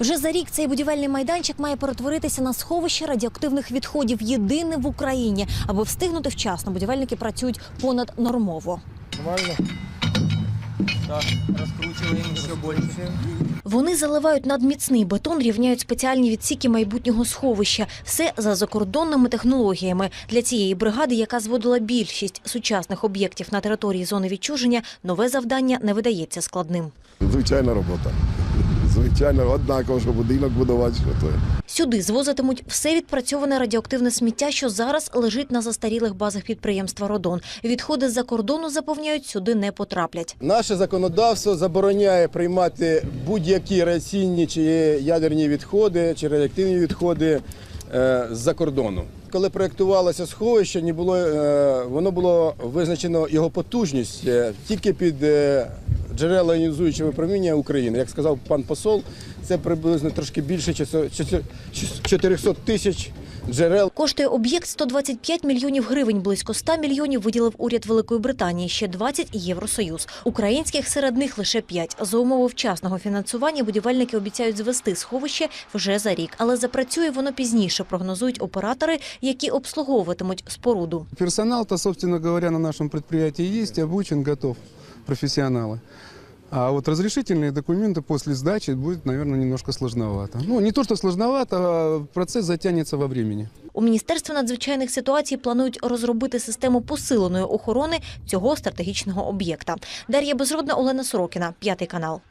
Вже за рік цей будівельний майданчик має перетворитися на сховище радіоактивних відходів. Єдине в Україні. Аби встигнути вчасно, будівельники працюють понад нормово. Нормально? Так. Вони заливають надміцний бетон, рівняють спеціальні відсіки майбутнього сховища. Все за закордонними технологіями. Для цієї бригади, яка зводила більшість сучасних об'єктів на території зони відчуження, нове завдання не видається складним. Звичайна робота. Звичайно, однаково, що будинок будувати, що то. Сюди звозитимуть все відпрацьоване радіоактивне сміття, що зараз лежить на застарілих базах підприємства Родон. Відходи з-за кордону запевняють, сюди не потраплять. Наше законодавство забороняє приймати будь-які радіаційні чи ядерні відходи чи радіоактивні відходи е, з-за кордону. Коли проєктувалося сховище, не було, е, воно було визначено його потужність е, тільки під джерела іонізуючого випроміння України. Як сказав пан посол, це приблизно трошки більше 400 тисяч джерел. Коштує об'єкт 125 мільйонів гривень, близько 100 мільйонів виділив уряд Великої Британії, ще 20 – Євросоюз. Українських серед них лише 5. За умови вчасного фінансування будівельники обіцяють звести сховище вже за рік. Але запрацює воно пізніше, прогнозують оператори, які обслуговуватимуть споруду. Персонал-то, собственно говоря, на нашем предприятии есть, обучен, готов, профессионалы. А вот разрешительные документы после сдачи будет, наверное, немножко сложновато. Ну, не то, что сложновато, а процесс затянется во времени. У Міністерстві надзвичайних ситуацій планують розробити систему посиленої охорони цього стратегічного об'єкта. Дар'я Безродна, Олена Сорокіна, п'ятий канал.